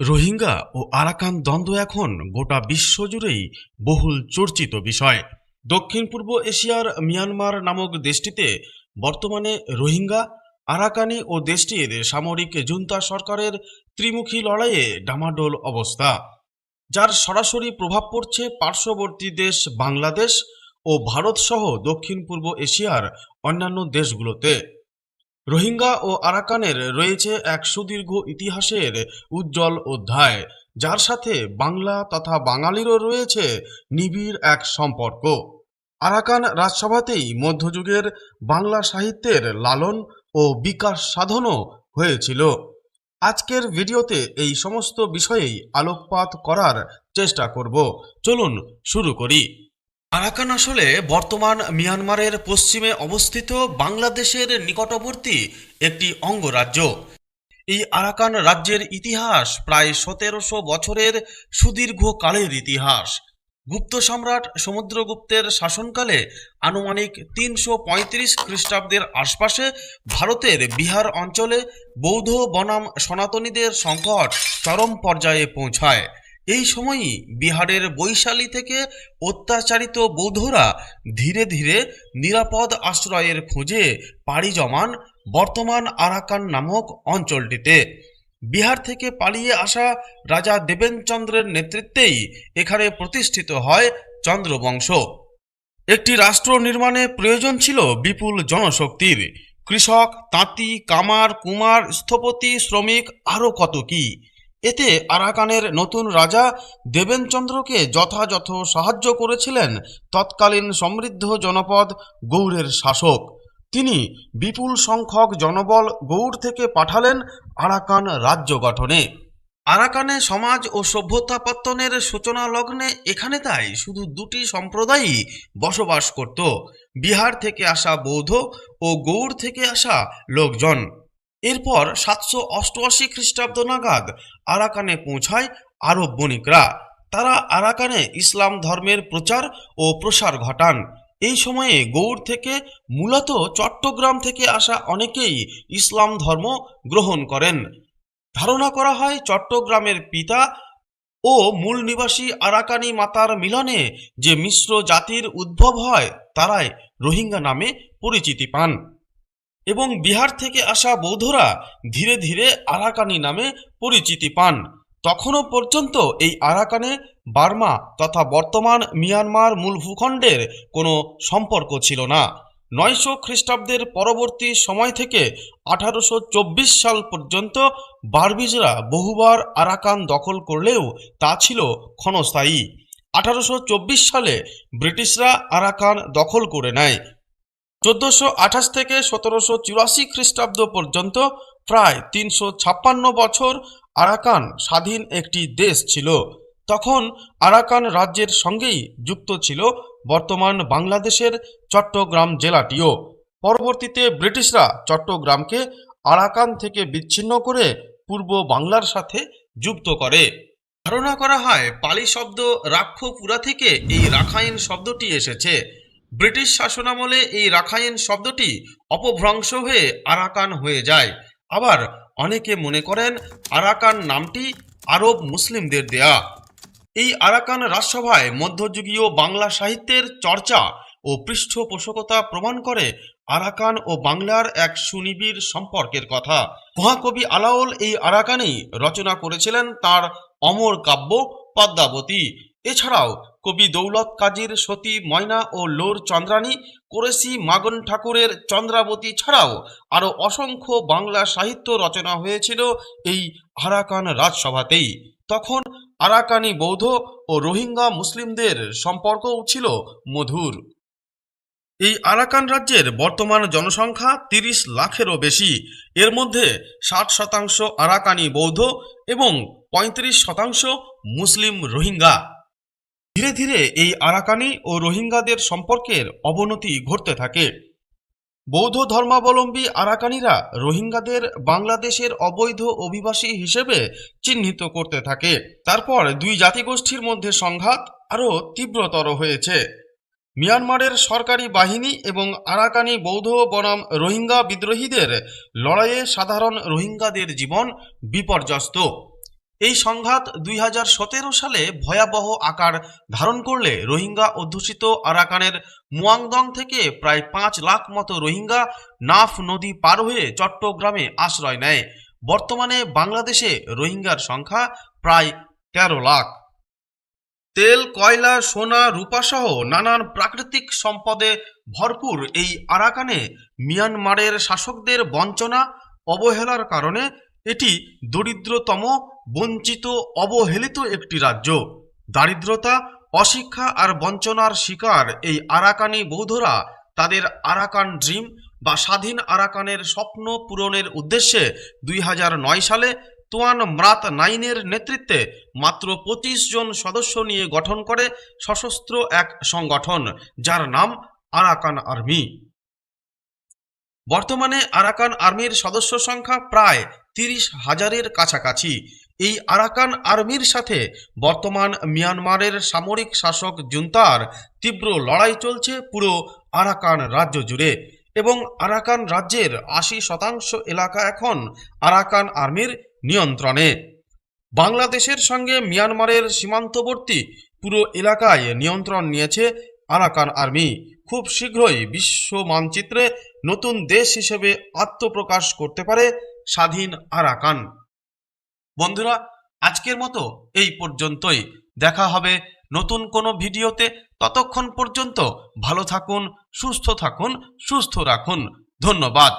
রোহিঙ্গা ও Arakan দ্বন্দ্ব এখন গোটা বিশ্বজুড়েই বহুল চর্চিত বিষয়। দক্ষিণ পূর্ব এশিয়ার মিয়ানমার নামক দেশটিতে বর্তমানে রোহিঙ্গা, আরাকানি ও দেশটির সামরিক জুন্তা সরকারের ত্রিমুখী লড়াইয়ে ডামাডোল অবস্থা, যার সরাসরি প্রভাব পড়ছে পার্শ্ববর্তী দেশ বাংলাদেশ ও ভারতসহ দক্ষিণ পূর্ব এশিয়ার অন্যান্য দেশগুলোতে। রোহিঙ্গা ও আরাকানের রয়েছে এক সুদীর্ঘ ইতিহাসের উজ্জ্বল অধ্যায়, যার সাথে বাংলা তথা বাঙালিরও রয়েছে নিবিড় এক সম্পর্ক। আরাকান রাজসভাতেই মধ্যযুগের বাংলা সাহিত্যের লালন ও বিকাশ সাধনও হয়েছিল। আজকের ভিডিওতে এই সমস্ত বিষয়েই আলোকপাত করার চেষ্টা করব। চলুন শুরু করি। আরাকান আসলে বর্তমান মিয়ানমারের পশ্চিমে অবস্থিত বাংলাদেশের নিকটবর্তী একটি অঙ্গরাজ্য। এই আরাকান রাজ্যের ইতিহাস প্রায় সতেরোশো বছরের সুদীর্ঘ কালের ইতিহাস। গুপ্ত সম্রাট সমুদ্রগুপ্তের শাসনকালে আনুমানিক তিনশো পঁয়ত্রিশ খ্রিস্টাব্দের আশপাশে ভারতের বিহার অঞ্চলে বৌদ্ধ বনাম সনাতনীদের সংকট চরম পর্যায়ে পৌঁছায়। এই সময়ই বিহারের বৈশালী থেকে অত্যাচারিত বৌদ্ধরা ধীরে ধীরে নিরাপদ আশ্রয়ের খোঁজে পাড়ি জমান বর্তমান আরাকান নামক অঞ্চলটিতে। বিহার থেকে পালিয়ে আসা রাজা দেবেনচন্দ্রের নেতৃত্বেই এখানে প্রতিষ্ঠিত হয় চন্দ্রবংশ। একটি রাষ্ট্র নির্মাণে প্রয়োজন ছিল বিপুল জনশক্তির। কৃষক, তাঁতি, কামার, কুমার, স্থপতি, শ্রমিক, আরও কত কি? এতে আরাকানের নতুন রাজা দেবেনচন্দ্রকে যথাযথ সাহায্য করেছিলেন তৎকালীন সমৃদ্ধ জনপদ গৌড়ের শাসক। তিনি বিপুল সংখ্যক জনবল গৌড় থেকে পাঠালেন আরাকান রাজ্য গঠনে। আরাকানে সমাজ ও সভ্যতা পত্তনের সূচনা লগ্নে এখানে তাই শুধু দুটি সম্প্রদায়ই বসবাস করত। বিহার থেকে আসা বৌদ্ধ ও গৌড় থেকে আসা লোকজন। এরপর সাতশো অষ্টআশি খ্রিস্টাব্দ নাগাদ আরাকানে পৌঁছায় আরব বণিকরা তারা আরাকানে ইসলাম ধর্মের প্রচার ও প্রসার ঘটান। এই সময়ে গৌড় থেকে মূলত চট্টগ্রাম থেকে আসা অনেকেই ইসলাম ধর্ম গ্রহণ করেন। ধারণা করা হয় চট্টগ্রামের পিতা ও মূল নিবাসী আরাকানি মাতার মিলনে যে মিশ্র জাতির উদ্ভব হয়, তারাই রোহিঙ্গা নামে পরিচিতি পান। এবং বিহার থেকে আসা বৌদ্ধরা ধীরে ধীরে আরাকানি নামে পরিচিতি পান। তখনও পর্যন্ত এই আরাকানে বার্মা তথা বর্তমান মিয়ানমার মূল ভূখণ্ডের কোনো সম্পর্ক ছিল না। নয়শো খ্রিস্টাব্দের পরবর্তী সময় থেকে আঠারোশো চব্বিশ সাল পর্যন্ত বারবিজরা বহুবার আরাকান দখল করলেও তা ছিল ক্ষণস্থায়ী। আঠারোশো চব্বিশ সালে ব্রিটিশরা আরাকান দখল করে নেয়। চোদ্দশো আঠাশ থেকে সতেরোশো চুরাশি খ্রিস্টাব্দ পর্যন্ত প্রায় তিনশো ছাপ্পান্ন বছর আরাকান স্বাধীন একটি দেশ ছিল। তখন আরাকান রাজ্যের সঙ্গেই যুক্ত ছিল বর্তমান বাংলাদেশের চট্টগ্রাম জেলাটিও। পরবর্তীতে ব্রিটিশরা চট্টগ্রামকে আরাকান থেকে বিচ্ছিন্ন করে পূর্ব বাংলার সাথে যুক্ত করে। ধারণা করা হয়, পালি শব্দ রাক্ষপুরা থেকে এই রাখাইন শব্দটি এসেছে। ব্রিটিশ শাসনামলে এই রাখাইন শব্দটি অপভ্রংশ হয়ে আরাকান হয়ে যায়। আবার অনেকে মনে করেন আরাকান নামটি আরব মুসলিমদের দেয়া। এই আরাকান রাজসভায় মধ্যযুগীয় বাংলা সাহিত্যের চর্চা ও পৃষ্ঠপোষকতা প্রমাণ করে আরাকান ও বাংলার এক সুনিবিড় সম্পর্কের কথা। মহাকবি আলাওল এই আরাকানেই রচনা করেছিলেন তার অমর কাব্য পদ্মাবতী। এছাড়াও কবি দৌলত কাজীর সতী ময়না ও লোর চন্দ্রানী কোরেশি মাগন ঠাকুরের চন্দ্রাবতী ছাড়াও আরও অসংখ্য বাংলা সাহিত্য রচনা হয়েছিল এই আরাকান রাজসভাতেই। তখন আরাকানি বৌদ্ধ ও রোহিঙ্গা মুসলিমদের সম্পর্কও ছিল মধুর। এই আরাকান রাজ্যের বর্তমান জনসংখ্যা তিরিশ লাখেরও বেশি। এর মধ্যে ষাট শতাংশ আরাকানি বৌদ্ধ এবং পঁয়ত্রিশ শতাংশ মুসলিম রোহিঙ্গা। ধীরে ধীরে এই আরাকানি ও রোহিঙ্গাদের সম্পর্কের অবনতি ঘটতে থাকে। বৌদ্ধ ধর্মাবলম্বী আরাকানিরা রোহিঙ্গাদের বাংলাদেশের অবৈধ অভিবাসী হিসেবে চিহ্নিত করতে থাকে। তারপর দুই জাতিগোষ্ঠীর মধ্যে সংঘাত আরও তীব্রতর হয়েছে। মিয়ানমারের সরকারি বাহিনী এবং আরাকানি বৌদ্ধ বনাম রোহিঙ্গা বিদ্রোহীদের লড়াইয়ে সাধারণ রোহিঙ্গাদের জীবন বিপর্যস্ত। এই সংঘাত দুই হাজার সতেরো সালে ভয়াবহ আকার ধারণ করলে রোহিঙ্গা অধ্যুষিত আরাকানের মুয়াংদং থেকে প্রায় পাঁচ লাখ মতো রোহিঙ্গা নাফ নদী পার হয়ে চট্টগ্রামে আশ্রয় নেয়। বর্তমানে বাংলাদেশে রোহিঙ্গার সংখ্যা প্রায় তেরো লাখ। তেল, কয়লা, সোনা রূপাসহ নানান প্রাকৃতিক সম্পদে ভরপুর এই আরাকানে মিয়ানমারের শাসকদের বঞ্চনা, অবহেলার কারণে এটি দরিদ্রতম বঞ্চিত অবহেলিত একটি রাজ্য। দারিদ্রতা, অশিক্ষা আর বঞ্চনার শিকার এই আরাকানি বৌদ্ধরা তাদের আরাকান ড্রিম বা স্বাধীন আরাকানের স্বপ্ন পূরণের উদ্দেশ্যে দুই হাজার নয় সালে তোয়ান ম্রাত নাইনের নেতৃত্বে মাত্র পঁচিশ জন সদস্য নিয়ে গঠন করে সশস্ত্র এক সংগঠন, যার নাম আরাকান আর্মি। বর্তমানে আরাকান আর্মির সদস্য সংখ্যা প্রায় তিরিশ হাজারের কাছাকাছি। এই আরাকান আর্মির সাথে বর্তমান মিয়ানমারের সামরিক শাসক জুন্তার তীব্র লড়াই চলছে পুরো আরাকান রাজ্য জুড়ে এবং আরাকান রাজ্যের আশি শতাংশ এলাকা এখন আরাকান আর্মির নিয়ন্ত্রণে। বাংলাদেশের সঙ্গে মিয়ানমারের সীমান্তবর্তী পুরো এলাকায় নিয়ন্ত্রণ নিয়েছে আরাকান আর্মি। খুব শীঘ্রই বিশ্ব মানচিত্রে নতুন দেশ হিসেবে আত্মপ্রকাশ করতে পারে স্বাধীন আরাকান। বন্ধুরা, আজকের মতো এই পর্যন্তই। দেখা হবে নতুন কোনো ভিডিওতে। ততক্ষণ পর্যন্ত ভালো থাকুন, সুস্থ থাকুন, সুস্থ রাখুন। ধন্যবাদ।